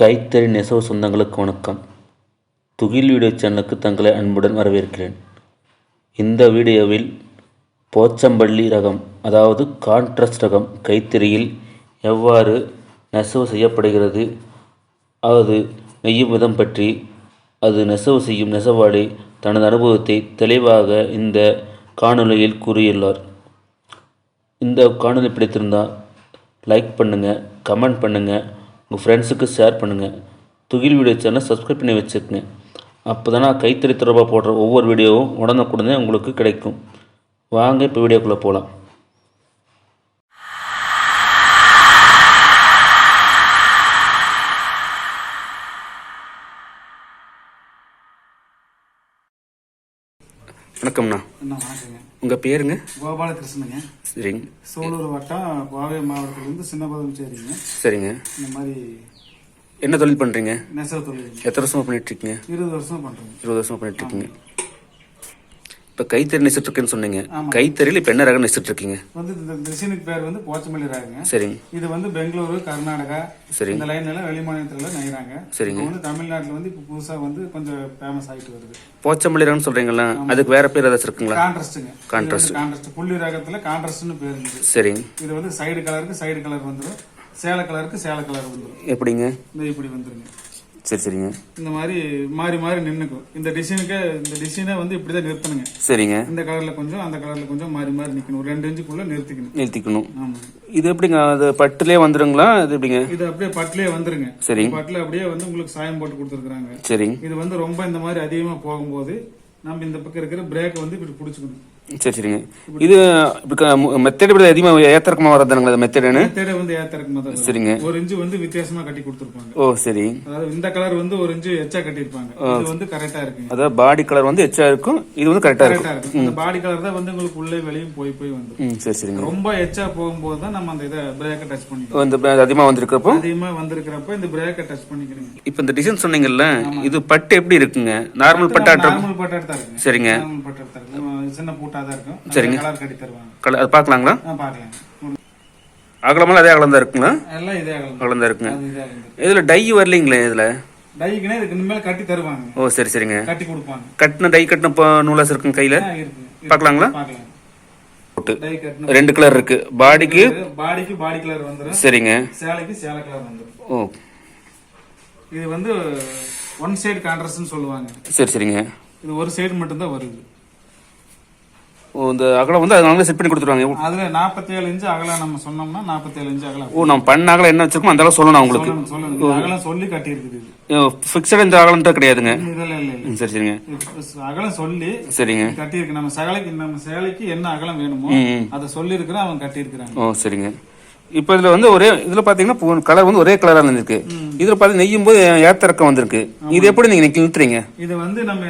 கைத்தறி நெசவு சொந்தங்களுக்கு வணக்கம். துகில் வீடியோ சேனலுக்கு தங்களை அன்புடன் வரவேற்கிறேன். இந்த வீடியோவில் போச்சம்பள்ளி ரகம் அதாவது கான்ட்ரஸ்ட் ரகம் கைத்தறியில் எவ்வாறு நெசவு செய்யப்படுகிறது அது நெய்யும் விதம் பற்றி அது நெசவு செய்யும் நெசவாளி தனது அனுபவத்தை தெளிவாக இந்த காணொலியில் கூறியுள்ளார். இந்த காணொலி பிடித்திருந்தால் லைக் பண்ணுங்கள் கமெண்ட் பண்ணுங்கள் உங்கள் ஃப்ரெண்ட்ஸுக்கு ஷேர் பண்ணுங்கள் துகில் வீடியோ சேனலை சப்ஸ்கிரைப் பண்ணி வச்சுருங்க அப்போ நான் கைத்தறி தொடர்பாக போடுற ஒவ்வொரு வீடியோவும் உடனுக்குடனே உங்களுக்கு கிடைக்கும். வாங்க இப்போ வீடியோக்குள்ளே போகலாம் வணக்கம்ண்ணா வணக்கங்க. உங்கள் பேருங்க? கோபாலகிருஷ்ணனுங்க. சரிங்க. சூலூர் வட்டம் கோவை மாவட்டத்திலிருந்து சின்னபதம் சரிங்க. இந்த மாதிரி என்ன தொழில் பண்ணுறீங்க நெசவு தொழில் எத்தனை வருஷமாக பண்ணிகிட்ருக்கீங்க இருபது வருஷம் பண்றேங்க இருபது வருஷமா பண்ணிட்டு இருக்கீங்க. இப்போ கைத்தறி நெசிட்டு இருக்கேன்னு சொன்னீங்க. கைத்தறியில் இப்போ என்ன ரகம் நெசிட்டு இருக்கீங்க வந்து இந்த மிஷினுக்கு பேர் வந்து போச்சமல்லி ராகுங்க. சரிங்க. இது வந்து பெங்களூரு கர்நாடகா சரி இந்த லைன்ல எல்லாம் வெளி மாநிலத்துல நெய்றாங்க. சரிங்க. வந்து தமிழ்நாட்டுல வந்து இப்போ புதுசா வந்து கொஞ்சம் ஃபேமஸ் ஆயிட்டு வருது. போச்சம்பள்ளி ரகம்னு சொல்றீங்களா அதுக்கு வேற பேர் ஏதாச்சும் இருக்குங்களா? கான்ட்ராஸ்ட்டுங்க. Contrast. கான்ட்ராஸ்ட் புள்ளி ரகத்துல கான்ட்ராஸ்ட்னு பேர் சரிங்க. இது வந்து சைடு கலருக்கு சைடு கலர் வந்துடும் சேலை கலருக்கு சேலை கலர் வந்துடும் எப்படிங்க? இப்படி வந்துருங்க. சரி சரிங்க. இந்த மாதிரி மாறி மாறி நின்னுக்கும். இந்த டிசைனுக்கு இந்த டிசைனை வந்து இப்படிதான் நிறுத்தணுங்க. சரிங்க. இந்த கலர்ல கொஞ்சம் அந்த கலர்ல கொஞ்சம் மாறி மாறி நிக்கணும். ஒரு ரெண்டு இன்ச்சுக்குள்ள நிறுத்திக்கணும். நிறுத்திக்கணும். ஆமா. இது எப்படிங்க? அது பட்டுலேயே வந்துருங்களா? அது எப்படிங்க? இது அப்படியே பட்டிலே வந்துருங்க. சரிங்க பட்டுல அப்படியே வந்து உங்களுக்கு சாயம் போட்டு கொடுத்துருக்காங்க சரிங்க இது வந்து ரொம்ப இந்த மாதிரி அதிகமா போகும்போது நம்ம இந்த பக்கம் இருக்கிற பிரேக் வந்து இப்படி பிடிச்சிக்கணும். சரி சரிங்க இது மெத்தட் இப்படி அதிகமாக ஏத்தரக்கமாக வரதுங்களா அது மெத்தடுன்னு? தேட வந்து ஏத்தருக்கு மாதிரி சரிங்க. ஒரு இன்ச்சு வந்து வித்தியாசமா கட்டி கொடுத்துருப்பாங்க. ஓ சரி. அதாவது இந்த கலர் வந்து ஒரு இன்ச்சு எச்சா கட்டியிருப்பாங்க. இது வந்து கரெக்டா இருக்குங்க அதாவது பாடி கலர் வந்து எச்சா இருக்கும் இது வந்து கரெக்டாக இருக்கும். அந்த பாடி கலர் தான் வந்து உங்களுக்கு உள்ளே வெளியும் போய் போய் வந்துடும் ம் சரி சரிங்க. ரொம்ப எச்சா போகும்போது தான் நம்ம அந்த இதை பிரேக்கை டச் பண்ணிக்கணும் இந்த அதிகமாக வந்திருக்கிறப்போ? அதிகமா வந்திருக்கிறப்ப இந்த பிரேக்கை டச் பண்ணிக்கிறீங்க இப்போ இந்த டிசைன் சொன்னீங்கல்ல இது பட்டு எப்படி இருக்குங்க? நார்மல் பட்டாட்டம் நார்மல் பட்டாட்டு தான் இருக்குங்க. சரிங்க. தான் சின்ன பூட்டா தான் இருக்கும். சரிங்க. கலர் கட்டி தருவாங்க. கலர் அது பார்க்கலாங்களா? ஆ பாக்கலாம் அகலமெல்லாம் அதே அகலம் தான் இருக்குங்களா? எல்லாம் இதே அகலம் அகலம் தான் இருக்குங்க இதுல டை வரலைங்களே இதுல? டைக்குனே இதுக்கு இனிமேல் கட்டி தருவாங்க. ஓ சரி சரிங்க. கட்டி கொடுப்பாங்க. கட்டின டை கட்டின இப்போ நூலாஸ் இருக்குங்க கையில? பார்க்கலாங்களா? ரெண்டு கலர் இருக்கு. பாடிக்கு? பாடிக்கு பாடி கலர் வந்துரும். சரிங்க. சேலைக்கு சேலை கலர் வந்துரும். ஓ. இது வந்து ஒன் சைடு கான்ட்ராஸ்ட்னு சொல்லுவாங்க. சரி சரிங்க. இது ஒரு சைடு மட்டும்தான் வருது. இந்த அகலம் வந்து அதனால செட் பண்ணி கொடுத்துருவாங்க. அதுல 47 ஏழு இன்ச்சு அகலம் நம்ம சொன்னோம்னா 47 ஏழு இன்ச்சு அகலம். ஓ நம்ம பண்ண அகலம் என்ன வச்சிருக்கோம் அந்த அளவு சொல்லணும் உங்களுக்கு. சொல்லணும் அகலம் சொல்லி கட்டி இருக்குது இது ஃபிக்ஸட் இந்த அகலம்ன்ற கிடையாதுங்க. இதெல்லாம் இல்ல இல்ல சரி சரிங்க. அகலம் சொல்லி சரிங்க. கட்டி இருக்கு நம்ம சேலைக்கு நம்ம சேலைக்கு என்ன அகலம் வேணுமோ. அதை சொல்லி இருக்கிறோம் அவன் கட்டி இருக்கிறாங்க ஓ சரிங்க. இப்போ இதுல வந்து ஒரே இதுல பாத்தீங்கன்னா கலர் வந்து ஒரே கலரா இருந்திருக்கு. இதுல பார்த்து நெய்யும் போது ஏத்தரக்கம் வந்திருக்கு. இது எப்படி நீங்க நிறுத்துறீங்க இது வந்து நம்ம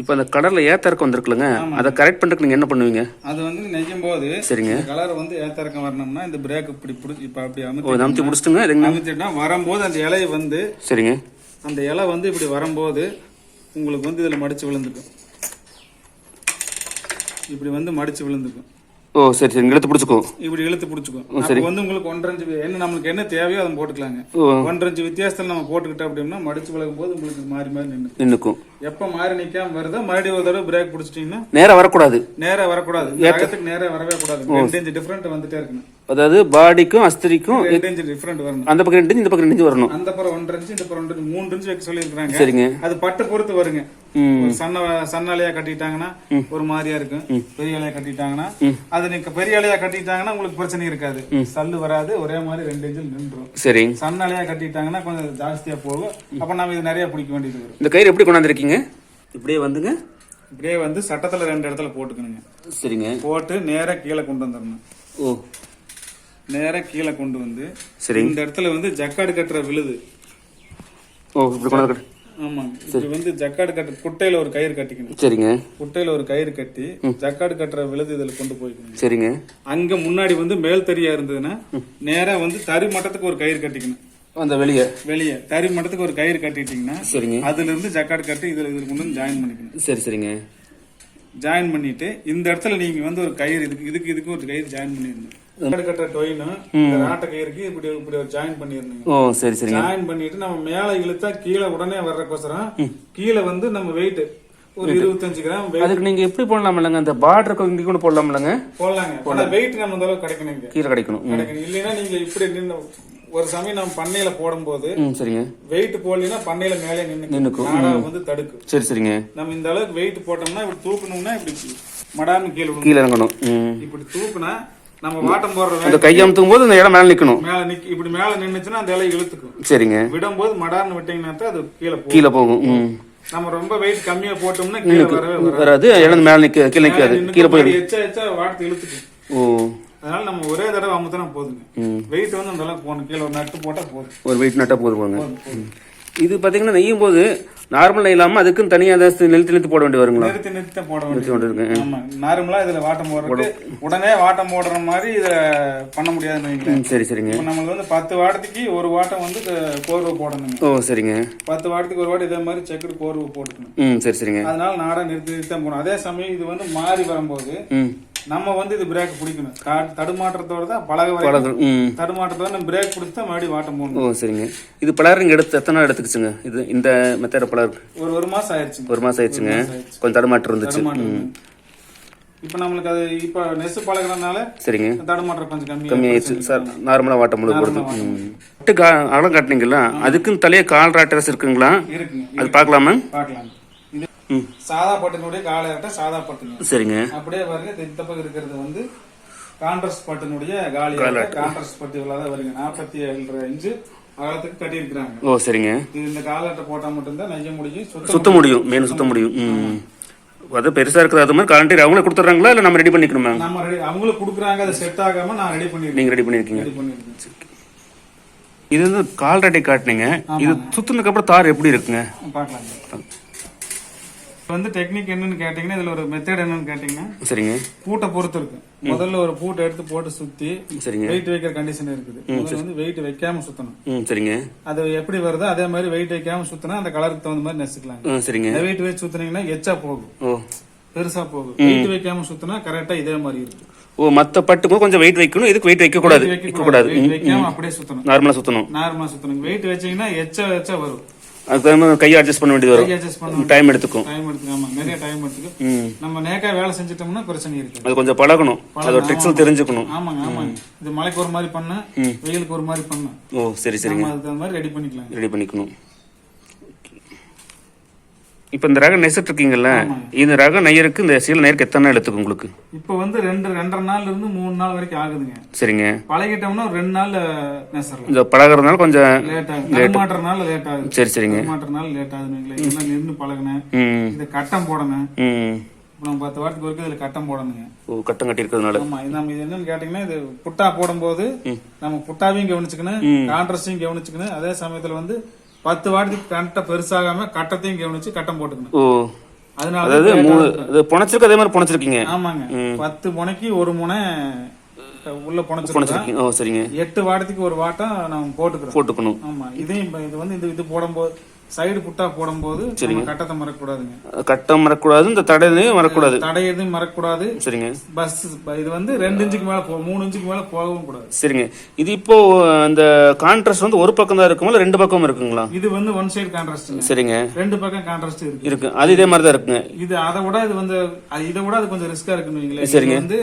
இப்போ அந்த கடல்ல ஏத்தரக்கம் வந்திருக்குல்லங்க. அதை கரெக்ட் பண்றதுக்கு நீங்க என்ன பண்ணுவீங்க? அது வந்து நெய்யும் போது சரிங்க. கலர் வந்து ஏத்தறக்கம் வரணும்னா இந்த பிரேக் இப்படி பிடிச்சி இப்ப அப்படி நம்பி முடிச்சிட்டுங்க இதுங்க அமுத்திட்டா வரும்போது அந்த இலை வந்து சரிங்க. அந்த இலை வந்து இப்படி வரும்போது உங்களுக்கு வந்து இதுல மடிச்சு விழுந்துக்கும். இப்படி வந்து மடிச்சு விழுந்துக்கும். ஓ சரி சரி. இழுத்து பிடிச்சிக்கோ. இப்படி இழுத்து பிடிச்சிக்கும். அப்ப வந்து உங்களுக்கு ஒன்றரை என்ன நம்மளுக்கு என்ன தேவையோ அதை போட்டுக்கலாங்க. ஒன்றரை வித்தியாசத்துல நம்ம போட்டுக்கிட்டோம் அப்படின்னா மடிச்சு விலகும் போது உங்களுக்கு மாறி மாறி நின்று நின்னுக்கும். எப்ப மாறி நிக்காம வருதோ மறுபடியும் ஒரு தடவை பிரேக் பிடிச்சிட்டீங்கன்னா நேரா வரக்கூடாது. நேரா வரக்கூடாது. வேகத்துக்கு நேரா வரவே கூடாது. ரெண்டு இன்ச்சு டிஃபரெண்ட் வந்துட்டே இருக்கணும். அதாவது பாடிக்கும் அஸ்திரிக்கும் ரெண்டு இன்ச்சு டிஃபரெண்ட் வரணும். அந்த பக்கம் ரெண்டு இந்த பக்கம் ரெண்டு வரணும். அந்த புறம் ஒன்றரை இன்ச்சு இந்த ஒன்றரை இன்ச்சு, மூன்று இன்ச்சு வைக்க சொல்லியிருக்காங்க சரிங்க. அது பட்டு பொறுத்து வருங்க. ஒரு சன்ன சன்னாலையா கட்டிட்டாங்கன்னா ஒரு மாதிரியா இருக்கும். பெரிய இலையா கட்டிட்டாங்கன்னா அது நீங்க பெரிய இலையா கட்டிட்டாங்கன்னா உங்களுக்கு பிரச்சனை இருக்காது. சல்லு வராது ஒரே மாதிரி ரெண்டு இன்ச்சில் நின்றும் சரி. சன்னாலையா கட்டிட்டாங்கன்னா கொஞ்சம் ஜாஸ்தியா போகும். அப்ப நம்ம இது நிறைய பிடிக்க வேண்டியது வரும். இந்த கயிறு எப்படி கொண்டாந்துருக்கீங்க? இப்படியே வந்துங்க. இப்படியே வந்து சட்டத்துல ரெண்டு இடத்துல போட்டுக்கணுங்க. சரிங்க. போட்டு நேரா கீழே கொண்டு வந்துடணும் ஓ. நேரா கீழே கொண்டு வந்து சரி. இந்த இடத்துல வந்து ஜக்காடு கட்டுற விழுது. ஓ இப்படி ஆமாங்க இப்படி வந்து ஜக்காடு கட்டு குட்டையில ஒரு கயிறு கட்டிக்கணும். சரிங்க. குட்டையில ஒரு கயிறு கட்டி ஜக்காடு கட்டுற விழுது இதுல கொண்டு போய்க்கணும். சரிங்க. அங்க முன்னாடி வந்து மேல் தறியா இருந்ததுன்னா நேரா வந்து தறி மட்டத்துக்கு ஒரு கயிறு கட்டிக்கணும். அந்த வெளியே. வெளியே. தறி மட்டத்துக்கு ஒரு கயிறு கட்டிட்டீங்கன்னா சரிங்க. அதுல இருந்து ஜக்காடு கட்டி இதுல இதுல கொண்டு வந்து ஜாயின் பண்ணிக்கணும். சரி சரிங்க. ஜாயின் பண்ணிட்டு இந்த இடத்துல நீங்க வந்து ஒரு கயிறு இதுக்கு இதுக்கு இதுக்கு ஒரு கயிறு ஜாயின் பண்ணிடணும். மேடு கட்ட டொயினும் இந்த ராட்டை கயிறுக்கு இப்படி இப்படி ஒரு ஜாயின் பண்ணிருந்தீங்க ஓ சரி சரிங்க ஜாயின் பண்ணிட்டு நம்ம மேல இழுத்தா கீழே உடனே வர்றக்கோசரம் கீழே வந்து நம்ம வெயிட் ஒரு இருபத்தஞ்சு கிராம் weight. அதுக்கு நீங்க எப்படி போடலாம் இல்லைங்க அந்த பார்டர் இங்க கூட போடலாம் இல்லைங்க போடலாங்க. வெயிட் நம்ம இந்த அளவுக்கு கீழே கிடைக்கணும். கிடைக்கணும். இல்லைன்னா நீங்க இப்படி நின்னு ஒரு சமயம் நம்ம பண்ணையில போடும்போது சரிங்க. வெயிட் போடலைன்னா பண்ணையில மேலே நின்னு நின்னுக்கும். வந்து தடுக்கும். சரி சரிங்க. நம்ம இந்த அளவுக்கு வெயிட் போட்டோம்னா இப்படி தூக்கணும்னா இப்படி மடான்னு கீழே. கீழே இறங்கணும். இப்படி தூக்குனா நம்ம வாட்டம் போடுற அந்த வேலை கை அமுத்தும் போது அந்த இடம் மேல நிக்கணும். மேல நிக்க இப்படி மேல நின்னுச்சுன்னா அந்த இலை இழுத்துக்கும். சரிங்க. விடும்போது மடார்னு விட்டீங்கன்னா அது கீழே கீழே போகும். நம்ம ரொம்ப வெயிட் கம்மியா போட்டோம்னா கீழே வரவே வராது. இடம் மேல நிக்க கீழே நிக்காது. கீழே போய் பாதி எச்சா எச்சா வாட்டத்தை இழுத்துக்கும். ஓ. அதனால நம்ம ஒரே தடவை அமுத்தினா போதுங்க. வெயிட் வந்து அந்த அளவுக்கு போகணும் கீழே ஒரு நட்டு போட்டா போதும். ஒரு வெயிட் நட்டா போதும். இது பாத்தீங்கன்னா நெய்யும் போது நார்மல் நெய் இல்லாம அதுக்கும் தனியா ஏதாச்சும் நிறுத்தி நிறுத்தி போட வேண்டி வருங்களா? நிறுத்தி நிறுத்தி தான் போட நிறுத்தி வேண்டியது. கொண்டு இருக்கு. ஆமா. நார்மலா இதுல வாட்டம் போடுறதுக்கு உடனே வாட்டம் போடுற மாதிரி இத பண்ண முடியாதுன்னு சரி சரிங்க. இப்ப நம்மளுக்கு வந்து பத்து வாட்டத்துக்கு ஒரு வாட்டம் வந்து கோர்வை போடணுங்க. ஓ சரிங்க. பத்து வாட்டத்துக்கு ஒரு வாட்டி இதே மாதிரி செக்குடு கோர்வை போட்டுக்கணும். ம் சரி சரிங்க. அதனால நாடா நிறுத்தி நிறுத்தி தான் போகணும் அதே சமயம் இது வந்து மாறி வரும்போது நம்ம வந்து இது பிரேக் பிடிக்கணும். தடுமாற்றத்தோட தான் பழக வரைக்கும் பழகு ம். தடுமாற்றத்தோட நம்ம பிரேக் பிடிச்சி தான் மறுபடியும் வாட்டம் போடணும். ஓ சரிங்க. இது பலருங்க எடுத்து எத்தனை நாள் எடுத்துக்கிச்சுங்க இது இந்த மெத்தட பலர் ஒரு ஒரு மாசம் ஆயிடுச்சுங்க. ஒரு மாசம் ஆயிடுச்சுங்க கொஞ்சம் தடுமாற்றம் இருந்துச்சு. இப்ப நம்மளுக்கு அது இப்ப நெசு பழகுறதுனால சரிங்க. தடுமாற்றம் கொஞ்சம் கம்மி கம்மியாயிடுச்சு சார் நார்மலா வாட்ட முழு ம். விட்டு கா அகலம் காட்டினீங்களா? அதுக்கும் தலையே கால் ராட்டர்ஸ் இருக்குங்களா? இருக்குங்க. அது பார்க்கலாமா? பார்க்கலாம். சாதா பட்டினுடைய காலையாட்ட சாதா பட்டுங்க. சரிங்க. அப்படியே பாருங்க இந்த பக்கம் இருக்கிறது வந்து கான்ட்ராஸ்ட் பட்டினுடைய காலி கான்ட்ராஸ்ட் பட்டு இவ்வளவுதான் வருங்க. நாற்பத்தி ஏழு இன்ச்சு. அகலத்துக்கு கட்டி இருக்கிறாங்க ஓ சரிங்க. இது இந்த காலாட்டை போட்டா மட்டும்தான் நெய்ய முடியும். சுத்த முடியும் மேலும் சுத்த முடியும். ம் அது பெருசா இருக்குது அது மாதிரி காலண்டரி அவங்களே கொடுத்துட்றாங்களா இல்லை நம்ம ரெடி பண்ணிக்கணுமா? நம்ம ரெடி அவங்களுக்கு கொடுக்குறாங்க அது செட் ஆகாம நான் ரெடி பண்ணிருக்கேன் நீங்க ரெடி பண்ணிருக்கீங்க. ரெடி இது வந்து கால் ராட்டை காட்டினீங்க இது சுத்தினதுக்கு அப்புறம் தார் எப்படி இருக்குங்க? பார்க்கலாம். வந்து டெக்னிக் என்னன்னு கேட்டீங்கன்னா இதுல ஒரு மெத்தட் என்னன்னு கேட்டீங்கன்னா சரிங்க. பூட்டை பொறுத்து இருக்கு. முதல்ல ஒரு பூட்டை எடுத்து போட்டு சுத்தி சரிங்க. வெயிட் வைக்கிற கண்டிஷன் இருக்குது. முதல்ல வந்து வெயிட் வைக்காம சுத்தணும். சரிங்க. அது எப்படி வருதோ அதே மாதிரி வெயிட் வைக்காம சுத்தினா அந்த கலருக்கு தகுந்த மாதிரி நெசுக்கலாம். சரிங்க. வெயிட் வச்சு சுத்தினீங்கன்னா எச்சா போகும். பெருசா போகும். வெயிட் வைக்காம சுத்தினா கரெக்டா இதே மாதிரி இருக்கு ஓ மத்த பட்டுக்கும் கொஞ்சம் வெயிட் வைக்கணும். இதுக்கு வெயிட் வைக்க கூடாது வைக்க கூடாது வைக்காம அப்படியே சுத்தணும். நார்மலா சுத்தணும். நார்மலா சுத்தணும் வெயிட் வச்சீங்கன்னா எச்சா எச்சா வரும். அதுக்கு கையை அட்ஜஸ்ட் பண்ண வேண்டியது வரும். டைம் எடுத்துக்கும். டைம் எடுத்துக்கும். நிறைய டைம் எடுத்துக்கும். நம்ம நேக்கா வேலை செஞ்சுட்டோம்னா பிரச்சனை இருக்கு. அது கொஞ்சம் பழகணும். அதோட ட்ரிக்ஸும் தெரிஞ்சுக்கணும். ஆமாங்க ஆமாங்க. இது மழைக்கு ஒரு மாதிரி பண்ண வெயிலுக்கு ஒரு மாதிரி பண்ண. ஓ சரி சரிங்க. அதுக்கு மாதிரி ரெடி பண்ணிக்கலாம். ரெடி பண்ணிக்கணும். இப்போ இந்த ரகம் நெசிட்டு இருக்கீங்கல்ல இந்த ரகம் நெய்யருக்கு இந்த சீல நெய்யருக்கு எத்தனை நாள் எடுத்துக்கும் உங்களுக்கு? இப்ப வந்து ரெண்டு ரெண்டரை நாள்ல இருந்து மூணு நாள் வரைக்கும் ஆகுதுங்க. சரிங்க. பழகிட்டோம்னா ஒரு ரெண்டு நாள்ல நெசரலாம் இந்த பழகிறதுனால கொஞ்சம் லேட் ஆகுது. தடுமாட்டுறதுனால லேட் ஆகுது. சரி சரிங்க. தடுமாட்டுறதுனால லேட் ஆகுதுங்களே. இதெல்லாம் நின்று பழகினேன். இது கட்டம் போடணும். இப்ப நம்ம பத்து வாரத்துக்கு வரைக்கும் இதுல கட்டம் போடணுங்க. ஓ கட்டம் கட்டி இருக்கிறதுனால ஆமா இது நம்ம இது என்னன்னு கேட்டீங்கன்னா இது புட்டா போடும்போது நம்ம புட்டாவையும் கவனிச்சுக்கணும் கான்ட்ரஸ்டையும் கவனிச்சுக்கணும். அதே சமயத்துல வந்து பத்து வாரத்துக்கு கட்டை பெருசாகாம கட்டத்தையும் கவனிச்சு கட்டம் போட்டுக்கணும். அதனால அதாவது மூணு புனைச்சிருக்கு அதே மாதிரி புனைச்சிருக்கீங்க. ஆமாங்க. பத்து முனைக்கு ஒரு முனை உள்ள புனைச்சிருக்கீங்க. ஓ சரிங்க. எட்டு வாரத்துக்கு ஒரு வாட்டம் நம்ம போட்டுக்கிறோம். போட்டுக்கணும். ஆமா. இதையும் இது வந்து இது இது போடும்போது சைடு புட்டா போடும்போது நம்ம கட்டத்தை மறக்கக்கூடாதுங்க. கட்டம் மறக்கூடாது இந்த தடையும் மறக்கூடாது தடை எதுவும் மறக்கக்கூடாது. சரிங்க. பஸ் இது வந்து ரெண்டு இன்ச்சுக்கு மேல போ மூணு இன்ச்சுக்கு மேல போகவும் கூடாது. சரிங்க. இது இப்போ அந்த கான்ட்ராஸ்ட் வந்து ஒரு பக்கம் தான் இருக்குங்களா ரெண்டு பக்கம் இருக்குங்களா? இது வந்து ஒன் சைடு கான்ட்ராஸ்ட் சரிங்க. ரெண்டு பக்கம் கான்ட்ராஸ்ட் இருக்கு. இருக்கு. அது இதே மாதிரி தான் இருக்குங்க. இது அதை விட இது வந்து இதை விட அது கொஞ்சம் ரிஸ்கா இருக்குன்னு இது வந்து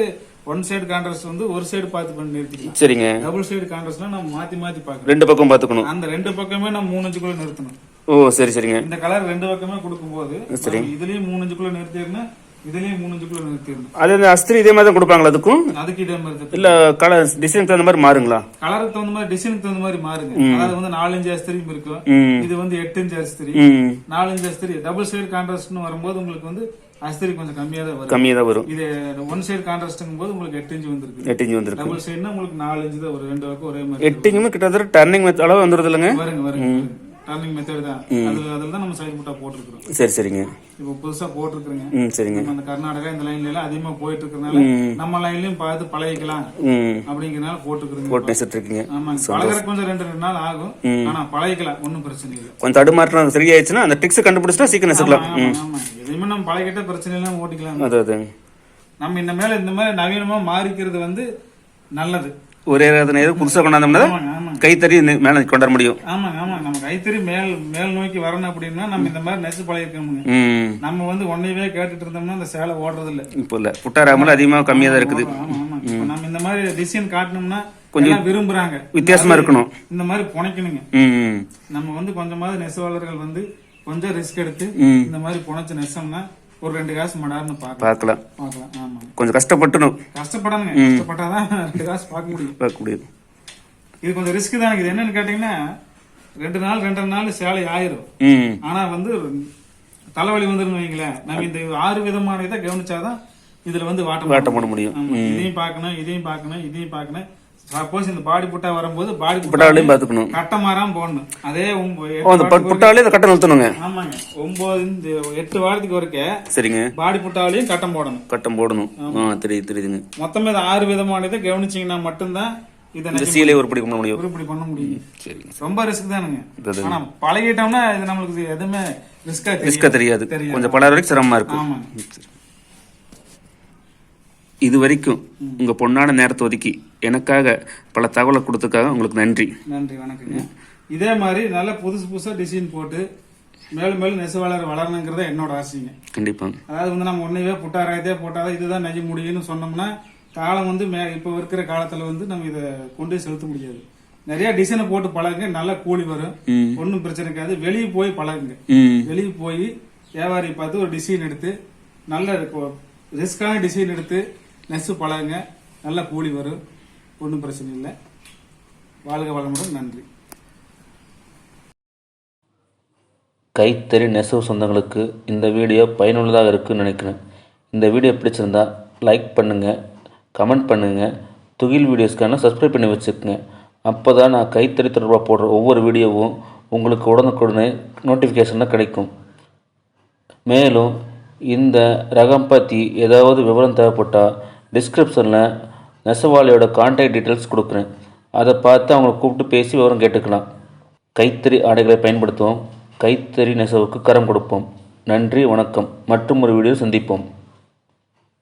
ஒன் சைடு கான்ட்ராஸ்ட் வந்து ஒரு சைடு பார்த்து பண்ணி நிறுத்திக்கலாம். சரிங்க. டபுள் சைடு கான்ட்ராஸ்ட்னா நம்ம மாத்தி மாத்தி பார்க்கணும். ரெண்டு பக்கம் பார்த்துக்கணும். அந்த ரெண்டு பக்கமே நம்ம மூணு இன்ச்சுக்குள்ள நிறுத்தணும். ஓ சரி சரிங்க. இந்த கலர் ரெண்டு பக்கமே கொடுக்கும்போது நம்ம இதுலயும் மூணு இன்ச்சுக்குள்ள நிறுத்திடணும் இதுலயும் மூணு இன்ச்சுக்குள்ள நிறுத்திடணும். அது அந்த அஸ்திரி இதே மாதிரி தான் கொடுப்பாங்களா அதுக்கும்? அதுக்கு இதே மாதிரி. இல்ல கலர் டிசைன் தகுந்த மாதிரி மாறுங்களா? கலருக்கு தகுந்த மாதிரி டிசைனுக்கு தகுந்த மாதிரி மாறுங்க. அதாவது வந்து நாலு இன்ச்சு அஸ்திரியும் இருக்கும். இது வந்து எட்டு இன்ச்சு அஸ்திரி. நாலு இன்ச்சு அஸ்திரி டபுள் சைடு கான்ட்ராஸ்ட்னு வரும்போது உங்களுக்கு வந்து அஸ்திரி கொஞ்சம் கம்மியா தான் வரும். கம்மியாக தான் வரும். இது ஒன் சைடு கான்ட்ராஸ்ட்ங்கும் போது உங்களுக்கு எட்டு இன்ச்சு வந்திருக்கு. எட்டு இன்ச்சு வந்துருக்கு. டபுள் சைடுனா உங்களுக்கு நாலு இன்ச்சு தான் ஒரு ரெண்டு பக்கம் ஒரே மாதிரி எட்டு இன்ச்சுமே கிட்டத்தட்ட டர்னிங் அளவு வந்துடுது இல்லைங்க? வருங்க வருங்க. டர்னிங் மெத்தட் தான். அதுல அதுல தான் நம்ம சைடு புட்டா போட்டிருக்கிறோம். சரி சரிங்க. இப்போ புதுசா போட்டிருக்கிறோங்க. ம் சரிங்க. நம்ம அந்த கர்நாடகா இந்த லைன்ல எல்லாம் அதிகமா போயிட்டு இருக்கறனால நம்ம லைன்லயும் பார்த்து பழகிக்கலாம் அப்படிங்கறனால போட்டுக்கிறோங்க போட்டு நெசிட்டு இருக்கீங்க ஆமாங்க பழகிறதுக்கு கொஞ்சம் ரெண்டு ரெண்டு நாள் ஆகும். ஆனா பழகிக்கலாம். ஒண்ணும் பிரச்சனை இல்லை. கொஞ்சம் தடுமாற்றம் சரியாயிடுச்சுன்னா அந்த ட்ரிக்ஸ் கண்டுபிடிச்சிட்டா சீக்கிரம் நெசிக்கலாம். ஆமா ஆமா எதையுமே நம்ம பழகிட்ட பிரச்சனை எல்லாம் ஓட்டிக்கலாம். அது அது. நம்ம இந்த மேல இந்த மாதிரி நவீனமா மாறிக்கிறது வந்து நல்லது. ஒரே நேரம் புதுசாக கொண்டாந்தோம்னா கைத்தறி மேல கொண்டாட முடியும். ஆமாங்க ஆமாங்க நம்ம கைத்தறி மேல் மேல் நோக்கி வரணும் அப்படின்னா நம்ம இந்த மாதிரி நெசு பழகிருக்கோமுங்க. நம்ம வந்து ஒன்னையவே கேட்டுட்டு இருந்தோம்னா அந்த சேலை ஓடுறது இல்ல இப்போ இல்லை. புட்டாராமல் அதிகமாக கம்மியாக தான் இருக்குது. ஆமா ஆமா நம்ம இந்த மாதிரி டிசைன் காட்டணும்னா கொஞ்சம் விரும்புறாங்க. வித்தியாசமா இருக்கணும். இந்த மாதிரி புனைக்கணுங்க. நம்ம வந்து கொஞ்சமாவது நெசவாளர்கள் வந்து கொஞ்சம் ரிஸ்க் எடுத்து. இந்த மாதிரி புனைச்சு நெசம்னா ஒரு ரெண்டு காசு மடார்னு பார்க்கலாம். பார்க்கலாம். பார்க்கலாம் கொஞ்சம் கஷ்டப்பட்டணும். கஷ்டப்படணுங்க. கஷ்டப்பட்டாதான் ரெண்டு காசு பார்க்க முடியும். பார்க்க முடியும். இது கொஞ்சம் ரிஸ்க் தானே. இது என்னன்னு கேட்டீங்கன்னா ரெண்டு நாள் ரெண்டரை நாள் சேலை ஆயிரும். ஆனா வந்து தலைவலி வந்துருந்து வைங்களேன். நம்ம இந்த ஆறு விதமான இதை கவனிச்சாதான் இதுல வந்து வாட்டம் வாட்டம் போட முடியும். இதையும் பார்க்கணும் இதையும் பார்க்கணும் இதையும் பார்க்கணும். சப்போஸ் இந்த பாடி புட்டா வரும்போது பாடி புட்டா புட்டாவிலையும் பார்த்துக்கணும். கட்ட மாறாம போடணும். அதே அந்த புட்டாவிலே இந்த கட்டை நிறுத்தணுங்க. ஆமாங்க. ஒன்பது இந்த எட்டு வாரத்துக்கு ஒருக்க சரிங்க. பாடி புட்டாவிலையும் கட்டம் போடணும். கட்டம் போடணும். ஆ தெரியுது தெரியுதுங்க. மொத்தமே இந்த ஆறு விதமான இதை கவனிச்சீங்கன்னா மட்டும்தான் இதை இந்த சீலை உருப்படி பண்ண முடியும். உருப்படி பண்ண முடியும். சரிங்க. ரொம்ப ரிஸ்க் தானுங்க. இது- ஆனா பழகிட்டோம்னா இது நம்மளுக்கு இது எதுவுமே ரிஸ்கா ரிஸ்கா தெரியாது. கொஞ்சம் பல வரைக்கும் சிரமமா இருக்கும். ஆமாங்க. இது வரைக்கும் உங்க பொண்ணான நேரத்தை ஒதுக்கி எனக்காக பல தகவலை கொடுத்ததுக்காக உங்களுக்கு நன்றி. நன்றி வணக்கங்க. இதே மாதிரி நல்ல புதுசு புதுசா டிசைன் போட்டு மேலும் மேலும் நெசவாளர் வளரணுங்கிறத என்னோட ஆசைங்க. கண்டிப்பாங்க அதாவது வந்து நம்ம ஒன்னையே புட்டாராயத்தே போட்டாதான் இதுதான் நெஞ்ச முடியும்னு சொன்னோம்னா காலம் வந்து மே இப்போ இருக்கிற காலத்துல வந்து நம்ம இதை கொண்டு செலுத்த முடியாது. நிறைய டிசைனை போட்டு பழகுங்க நல்ல கூலி வரும். ஒன்றும் பிரச்சனை இருக்காது. வெளியே போய் பழகுங்க. வெளியே போய் வியாபாரி பார்த்து ஒரு டிசைன் எடுத்து நல்ல ரிஸ்கான டிசைன் எடுத்து நெசு பழகுங்க. நல்ல கூலி வரும். ஒன்றும் பிரச்சனை இல்லை. வாழ்க வளமுடன். நன்றி. கைத்தறி நெசவு சொந்தங்களுக்கு இந்த வீடியோ பயனுள்ளதாக இருக்குன்னு நினைக்கிறேன். இந்த வீடியோ பிடிச்சிருந்தா லைக் பண்ணுங்கள் கமெண்ட் பண்ணுங்கள் துகில் வீடியோஸ்க்கான சப்ஸ்கிரைப் பண்ணி வச்சுக்கோங்க. அப்போ தான் நான் கைத்தறி தொடர்பாக போடுற ஒவ்வொரு வீடியோவும் உங்களுக்கு உடனுக்குடனே நோட்டிஃபிகேஷனில் கிடைக்கும். மேலும் இந்த ரகம் பற்றி ஏதாவது விவரம் தேவைப்பட்டால் டிஸ்கிரிப்ஷனில் நெசவாளியோட கான்டாக்ட் டீட்டெயில்ஸ் கொடுக்குறேன். அதை பார்த்து அவங்கள கூப்பிட்டு பேசி விவரம் கேட்டுக்கலாம். கைத்தறி ஆடைகளை பயன்படுத்துவோம். கைத்தறி நெசவுக்கு கரம் கொடுப்போம். நன்றி வணக்கம். மற்றும் ஒரு வீடியோ சந்திப்போம்.